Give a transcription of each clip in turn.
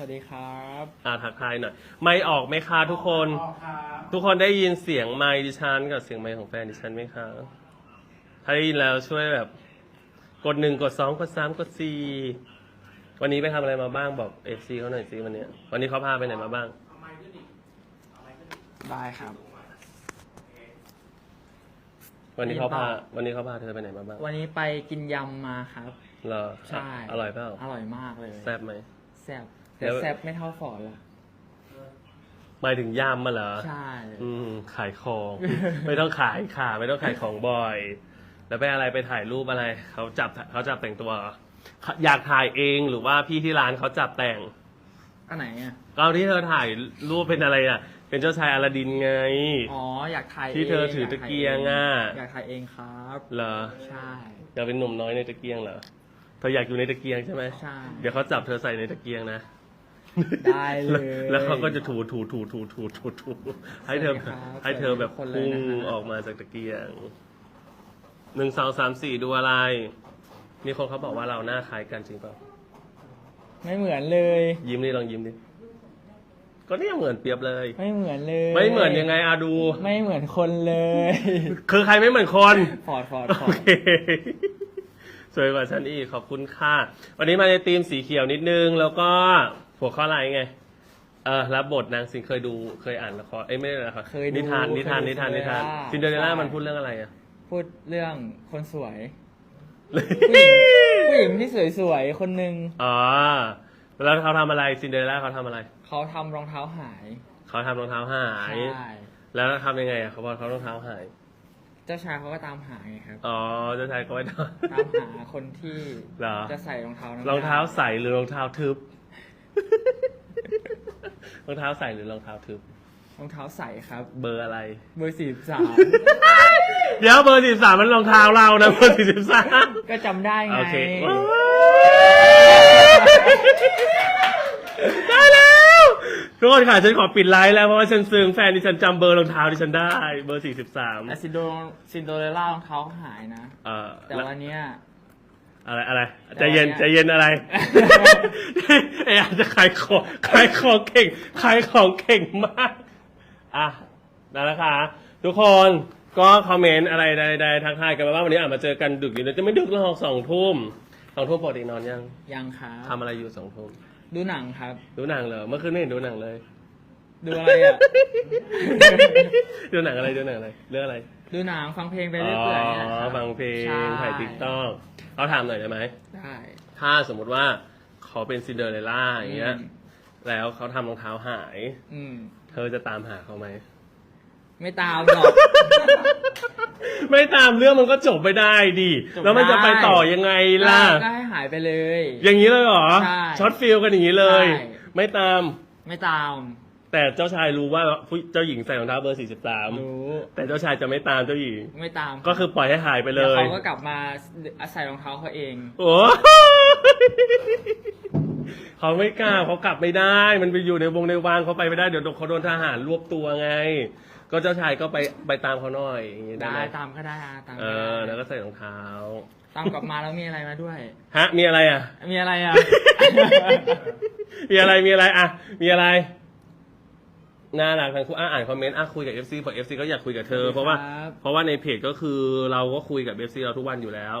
สวัสดีครับอ่าทักทายหน่อย ไม่ออกไหมคะทุกคนออกครับทุกคนได้ยินเสียงไมค์ดิฉันกับเสียงไมค์ของแฟนดิฉันไหมคะ ถ้าได้ยินแล้วช่วยแบบ กดหนึ่งกดสองกดสามกดสี่วันนี้ไปทำอะไรมาบ้างบอกเอฟซีเขาหน่อยสิวันเนี้ยวันนี้เขาพาไปไหนมาบ้าง ได้ครับ วันนี้เขาพาไปเปล่าวันนี้เขาพาเธอไปไหนมาบ้างวันนี้ไปกินยำมาครับ เหรอใช่ อร่อยเปล่าอร่อยมากเลยแซ่บไหมแซ่บ แล้แต่วแซ่บไม่เท่าฟอร์ดละหมายถึงย่ามมาเหรอ ใช่ อืม ขายของ ไม่ต้องขายค่ะ ไม่ต้องขายของบ่อย แล้วไปอะไรไปถ่ายรูปอะไร เขาจับเขาจับแต่งตัวเหรออยากถ่ายเองหรือว่าพี่ที่ร้านเขาจับแต่งอันไหนอะ ก็ที่เธอถ่ายรูปเป็นอะไรอะ เป็นเจ้าชายอลาดินไง อ๋อ อยากถ่ายที่เธองถือตะเกียงอะ อยากถ่ายเองครับ เหรอ ใช่ อยากเป็นหนุ่มน้อยในตะเกียงเหรอ เธออยากอยู่ในตะเกียงใช่ไหมใช่ เดี๋ยวเขาจับเธอใส่ในตะเกียงนะ ได้เลยแล้วเขาก็จะถูถูถูถูถูถูถูให้เธอสวัสดีครับให้เธอแบบสวัสดีทุกคนเลยพุ่งนะฮะออกมาจากตะเกียงหนึ่งสองสามสี่ดูอะไร มีคนเขาบอกว่าเราหน้าคล้ายกันจริงเปล่าไม่เหมือนเลย ยิ้มดิลองยิ้มดิก็เนี่ยเหมือนเปรียบเลย ไม่เหมือนเลยไม่เหมือนยังไงอะดู ไม่เหมือนคนเลยคือใครไม่เหมือนคน ฟอร์ดฟอร์ดฟโออร์ดเค สวยกว่าฉันอีกขอบคุณค่ะ วันนี้มาในธีมสีเขียวนิดนึง แล้วก็ หัวข้ออะไรไง เออรับบทนางสิงเคยดูเคยอ่านละครเอ้ยไม่ได้ละครเคยดูนิทานนิทานเคยดูนิทานนิทาน Cinderella ซินเดอเรลล่าใช่ มันพูดเรื่องอะไรอะพูดเรื่องคนสวยผู้หญิงผู้หญิงที่สวยๆคนหนึ่งอ๋อแล้วเขาทำอะไรซินเดอเรลล่าเขาทำอะไร เขาทำรองเท้าหายเขาทำรองเท้าหาย ใช่แล้วทำยังไงอะเขาบอกเขารองเท้าหาย เจ้าชายเขาก็ตามหาไงครับ อ๋อเจ้าชายก็ไม่ทตามหาคนที่เหรอจะใส่รองเท้านั้นำรองเท้าได้ใส่หรือรองเท้าทึบ รองเท้าใส่หรือรองเท้าทึบ รองเท้าใส่ครับ เบอร์อะไร เบอร์สี่สามเดี๋ยวเบอร์สิบสามมันรองเท้าเรานะเบอร์สี่สิบสามก็จำได้ไง โอเคได้แล้วทุกคนค่ะฉันขอปิดไลฟ์แล้วเพราะว่าฉันซึ้งแฟนที่ฉันจำเบอร์รองเท้าที่ฉันได้ เบอร์สี่สิบสามแต่ซินโดซินโดเรลล่ารองเท้าหายนะ เอ่อแต่วันเนี้ย อะไรอะไรแต่ใจเย็นวันเนี้ยใจเย็นอะไรไอ้อาจจะขายของขายของเก่งขายของเก่งมากอะนั่นแหละค่ะทุกคนก็คอมเมนต์อะไรใดๆทักทายกันมาบ้างวันนี้อะมาเจอกันดึกอยู่นะจะไม่ดึกหรอกสองทุ่มสองทุ่มปกตินอนยังยังครับทำอะไรอยู่สองทุ่มดูหนังครับ ดูหนังเหรอเมื่อคืนไม่เห็นดูหนังเลย ดูอะไรอะ ดูหนังอะไรดูหนังอะไรเรื่องอะไร ดูหนังฟังเพลงไปเรื่อยๆเนี่ยคอ๋รัอบฟังเพลงใช่ถ่ายติ๊กต็อกเขาถามหน่อยได้ไหม ได้ถ้าสมมุติว่าเขาเป็นซินเดอเรลล่าอย่างเงี้ยอืมแล้วเขาทำรองเท้าหาย อืม เธอจะตามหาเขาไหม ไม่ตามหรอก ไม่ตามเรื่องมันก็จบไม่ได้ดิ จบแล้วมันจะได้ไปต่อยังไงล่ะ ก็ให้หายไปเลย อย่างนี้เลยเหรอใช่ช็อตฟิลกันอย่างนี้เลย ใช่ ไม่ตาม ไม่ตาม แต่เจ้าชายรู้ว่าผู้เจ้าหญิงใส่รองเท้าเบอร์ 43 รู้แต่เจ้าชายจะไม่ตามเจ้าหญิง ไม่ตามก็คือปล่อยให้หายไปเลเดี๋ยวยเขาก็กลับมาใส่รองเท้าเขาเอง โอ้เขาไม่กล้าเขากลับไม่ได้ มันไปอยู่ในวงในวางเขาไปไม่ได้เดี๋ยวเขาโดนทหารรวบตัวไง ก็เจ้าชายก็ไปไปตามเขาหน่อยอย่างงี้ได้ได้ไหมตามก็ได้อะตามเอก็ได้อแล้วก็ใส่รองเท้าตามกลับมาแล้วมีอะไรมาด้วย ฮะมีอะไรอะ มีอะไรอะ มีอะไรมีอะไรอะ มีอะไร น่ารักทั้งคู่อะอ่านคอมเมนต์อะคุยกับ FC เพราะ FC ก็อยากคุยกับเธอ เพราะว่า ครับ เพราะว่าในเพจก็คือเราก็คุยกับ FC เราทุกวันอยู่แล้ว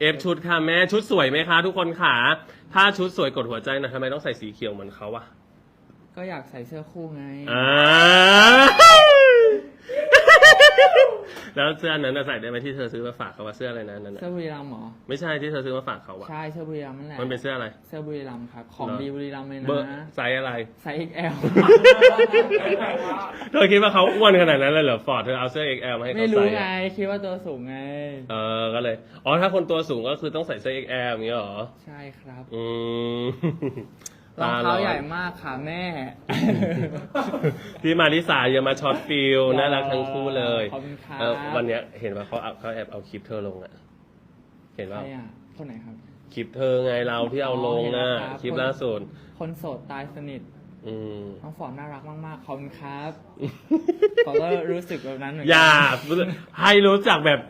เอฟชุดค่ะแม่ชุดสวยไหมคะ ทุกคนค่ะ ถ้าชุดสวยกดหัวใจหนะทำไมต้องใส่สีเขียวเหมือนเขาอะก็อยากใส่เสื้อคู่ไง อ่า แล้วเสื้อนั้นน่ะใส่ได้ไหมที่เธอซื้อมาฝากเขาว่าเสื้ออะไรนะนั่นน่ะเสื้อบุรีรัมย์เหรอไม่ใช่ที่เธอซื้อมาฝากเขาอะใช่เสื้อบุรีรัมย์นั่นแหละมันเป็นเสื้ออะไร เสื้อบุรีรัมย์ครับ ของเหรอ ดีบุรีรัมย์เลยเบอร์นะไซส์อะไร ไซส์ XL เธอคิดว่าเขาอ้วนขนาดนั้นเลยเหรอฟอร์ดเธอเอาเสื้อ XL มาให้ไม่เขารู้ใส่ไงอะคิดว่าตัวสูงไง เออก็เลยอ๋อถ้าคนตัวสูงก็คือต้องใส่เสื้อ XL อย่างเงี้ยเหรอ ใช่ครับ อืม รองเท้าตร้นใหญ่มากค่ะแม่ พี่มาริสาอย่ามาช็อตฟิลน่ารักทั้งคู่เลยขอบคุณครับ เออวันเนี้ยเห็นว่าเขาเอาเขาแอบเอาคลิปเธอลงอะเห็นใครว่าอะ คนไหนครับ คลิปเธอไงเราที่เอาลงนะอ๋อเห็นแล้วครับ คลิปล่าสุดคนโสดตายสนิทอืม น้องฟอร์มน่ารักมากๆขอบคุณครับฟอร์มก็รู้สึกแบบนั้นเหมือนกัอย่าให้รู้จักแบบ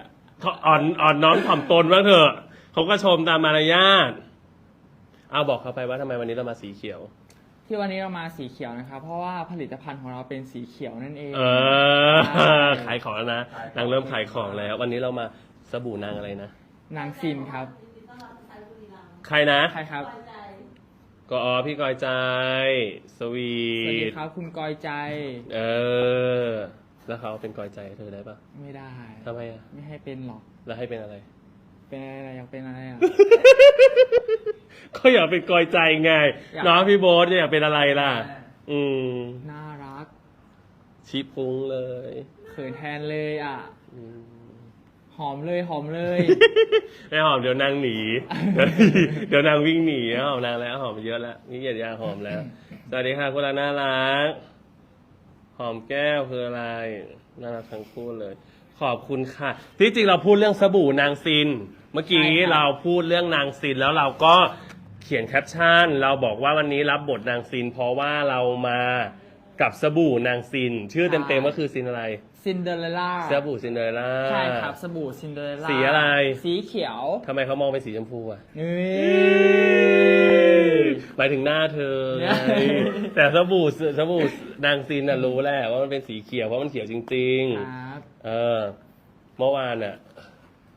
อ่อนอ่อนน้อมถ่อมตนบ้างเถอะเขาก็ชมตามมารยาท เอาบอกเขาไปว่าทำไมวันนี้เรามาสีเขียว ที่วันนี้เรามาสีเขียวนะครับเพราะว่าผลิตภัณฑ์ของเราเป็นสีเขียวนั่นเองเออขายของแล้วนะนางเริ่มขายของแล้ว วันนี้เรามาสบู่นางอะไรนะ นางซินครับใครนะใครครับก็อ๋อพี่กอยใจ สวีสวัสดีท ครับคุณกอยใจเออ แล้วเขาเป็นกอยใจเธอได้ปะไม่ได้ ทำไมอะ ไม่ให้เป็นหรอก แล้วให้เป็นอะไร เป็นอะไรอยากเป็นอะไรอะ ก็อยากเป็นกอยใจไง อยาก น้องพี่โบ๊ทอยากเป็นอะไรล่ะ อืมน่ารักชิปุ้งเลยเขินแทนเลยอะ อืมหอมเลยหอมเลย ไม่หอมเดี๋ยวนางหนี เดี๋ยวนางวิ่งหนีหอมนางแล้วหอมเยอะแล้วนี่อย่าอยาหอมแล้ว สวัสดีค่ะคุณลาน่ารัก หอมแก้วคืออะไรน่ารักทั้งคู่เลย ขอบคุณค่ะ ที่จริงเราพูดเรื่องสบู่นางซิน เมื่อกี้ใช่ครับเราพูดเรื่องนางซินแล้วเราก็เขียนแคปชั่น เราบอกว่าวันนี้รับบทนางซิน เพราะว่าเรามากับสบู่นางซิน ชื่อเต็มๆก็คือซินอะไร ซินเดอเรลล่าสบู่ซินเดอเรลล่าใช่ครับสบู่ซินเดอเรลล่าสีอะไร สีเขียวทำไมเขามองเป็นสีชมพูอะนี่หมายถึงหน้าเธอไงเนี่ยแต่สบู่สบู่นางซินน่ะรู้แหละว่ามันเป็นสีเขียวเพราะมันเขียวจริงครับๆเออเมื่อวานน่ะ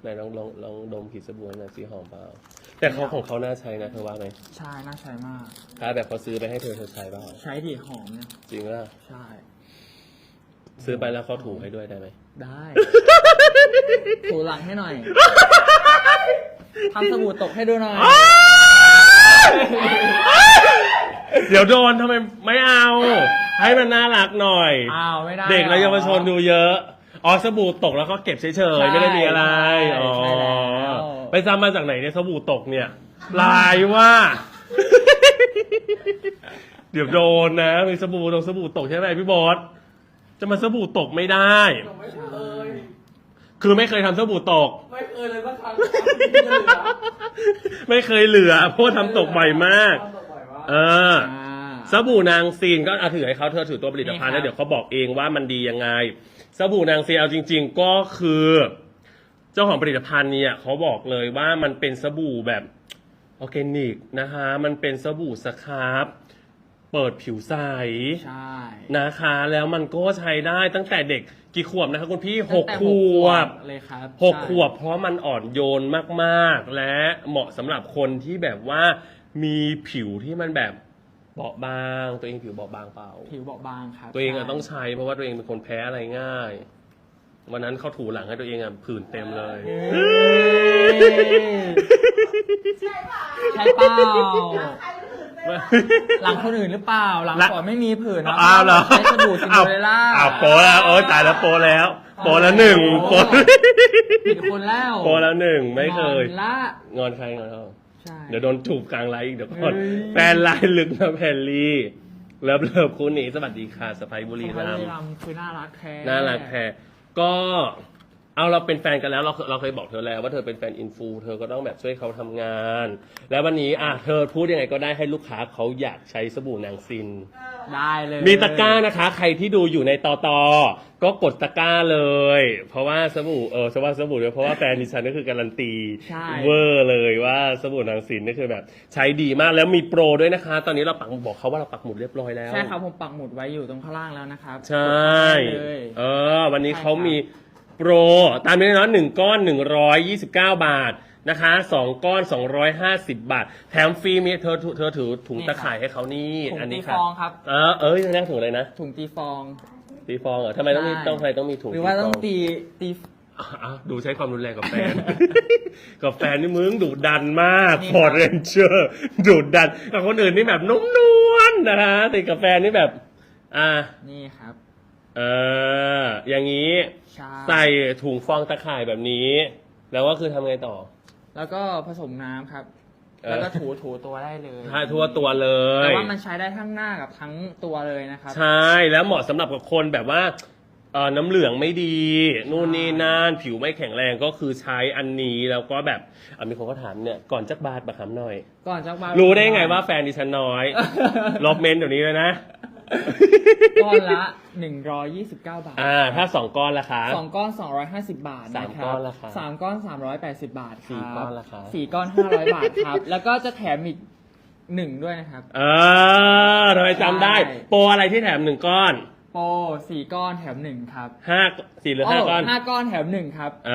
ไหนลองลองลองดมกลิ่นสบู่หน่อยสีหอมเปล่าแต่เขาของเขาน่าใช้นะเธอว่าไหมใช่น่าใช้มาก ถ้าแบบเขาซื้อไปให้เธอเธอใช้เปล่าใช้ดีหอมเนี่ยจริงป่ะใช่ ซื้อไปแล้วเขาถูให้ด้วยได้ไหมได้ถูหลังให้หน่อยทำสบู่ตกให้ดูหน่อยเดี๋ยวโดนทำไมไม่เอา ให้มันน่ารักหน่อย อ้าวไม่ได้เด็กและเยาวชนหรอดูเยอะ อ๋อสบู่ตกแล้วก็เก็บเฉยๆไม่ได้มีอะไรใช่อ๋อใช่แล้ว ไปจำมาจากไหนเนี่ยสบู่ตกเนี่ยลายว่า เดี๋ยวโดนนะมีสบู่ตกสบู่ตกใช่ไหมพี่บอสจะมาสบู่ตกไม่ได้ไม่เคย คือไม่เคยทำสบู่ตก ไม่เคยเลยสักครั้งที่เหลือไม่เคยเหลือเพราะว่าทำตกบ่อยมาก ทำต่อไปว่าเออ อ่า สบู่นางซีนก็เอาถือให้เขาเธอถือตัวผลิตภัณฑ์นี่ครับ แล้วเดี๋ยวเขาบอกเองว่ามันดียังไง สบู่นางซีนเอาจริง ๆ ก็คือ เจ้าของผลิตภัณฑ์เนี่ยเขาบอกเลยว่ามันเป็นสบู่แบบออร์แกนิกนะคะ มันเป็นสบู่สครับเปิดผิวใสใช่ นะคะ แล้วมันก็ใช้ได้ตั้งแต่เด็กกี่ขวบนะคะคุณพี่หกตั้งแต่ขวบเลยครับหกใช่ขวบ เพราะมันอ่อนโยนมากๆ และเหมาะสำหรับคนที่แบบว่ามีผิวที่มันแบบเบาบาง ตัวเองผิวเบาบางเปล่า ผิวเบาบางครับตัวเองอะใช่ต้องใช้เพราะว่าตัวเองเป็นคนแพ้อะไรง่าย วันนั้นเขาถูหลังให้ตัวเองอะผื่นเต็มเลยเอ้ยใช่เปล่าหลังคนอื่นหรือเปล่า หลังหลังก่อนไม่มีผื่นนะอ้าวเหรอใช้สบู่ซินเดอเรลล่า อ้าวโปแล้วโอ้ยตายแล้วโปแล้ว โปแล้วหนึ่งโปผิดคนแล้วโปแล้วหนึ่งไม่เคยนอนละ งอนใครงอนเขา ใช่ เดี๋ยวโดนจูบกลางไลฟ์อีกเดี๋ยวก่อนเฮ้ย แฟนไลน์ลึกนะแพรลี่เลิฟเลิฟคุณหนีสวัสดีค่ะสไปบุรีบุรัมย์รัมย์คือน่ารักแท้ น่ารักแท้ก็ เอาเราเป็นแฟนกันแล้วเราเคยเราเคยบอกเธอแล้วว่าเธอเป็นแฟนอินฟูเธอก็ต้องแบบช่วยเขาทำงาน แล้ววันนี้อะเธอพูดยังไงก็ได้ให้ลูกค้าเขาอยากใช้สบู่นางซิน ได้เลยมีตะกร้านะคะ ใครที่ดูอยู่ในตอตอก็กดตะกร้าเลย เพราะว่าสบู่เออสว่าสบู่ด้วยเพราะว่าแฟนดิฉันก็คือการันตีใช่ เวอร์เลยว่าสบู่นางสินนี่คือแบบ ใช้ดีมากแล้วมีโปรด้วยนะคะ ตอนนี้เราปักบอกเขาว่าเราปักหมุดเรียบร้อยแล้ว ใช่ครับผมปักหมุดไว้อยู่ตรงข้างล่างแล้วนะครับใช่ กดได้เลย เออ วันนี้ใช่เขาครับมี โปรตามนี้เนาะหนึ่งก้อนหนึ่งร้อยยี่สิบเก้าบาทนะคะสองก้อนสองร้อยห้าสิบบาท แถมฟรีมีเธอเธอถือถุงตะข่ายให้เขานี่ถุงอันตีนี้ฟค่ะองครับ เออเอ้ยนั่งถุงอะไรนะถุงตีฟอง ตีฟองเหรอทำไมต้องมีใช่ ต้องใครต้องมีถุงหรือว่าต้องฟ ตีตี อะอะดูใช้ความรุนแรงกับแฟน กับแฟนนี่มึงดุดันมากนี่ฟอครัร์บเรนเจอร์ดุดันกับคนอื่นนี่แบบนุ่มนวลนะฮะแต่กับแฟนนี่แบบ อ่า นี่ครับ เออ อย่างนี้ ใช่ใส่ถุงฟองตะข่ายแบบนี้ แล้วก็คือทำไงต่อ แล้วก็ผสมน้ำครับ เออ แล้วก็ถูถูตัวได้เลยทาทั่วตัวเลแต่ย ว่ามันใช้ได้ทั้งหน้ากับทั้งตัวเลยนะครับ ใช่ แล้วเหมาะสำหรับกับคนแบบว่าเอ่อน้ำเหลืองไม่ดี นู่นนี่นั่นผิวไม่แข็งแรงก็คือใช้อันนี้แล้วก็แบบอะมีคนก็ถามเนี่ยก่อนจักบาทมาคำหน่อย ก่อนจะมารู้ได้ไงว่าแฟนดิฉันน้อย ลบเมนต์เดี๋ยวนี้เลยนะ ก้อนละ 129 บาทอ่าถ้าสองก้อนละคะสองก้อน 250 บาทสามนะคก้รัอบนราคาสามก้อน 380 บาทครับสี่ก้อนราคา สี่ก้อน 500 บาทครับ แล้วก็จะแถมอีกหนึ่งด้วยนะครับ เออทำไมจำได้ ใช่ โปรอะไรที่แถมหนึ่งก้อนโปรสี่ก้อนแถมหนึ่งครับห้าสี่หรือห้าก้อนห้าก้อนแถมหนึ่งครับเอ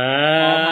อ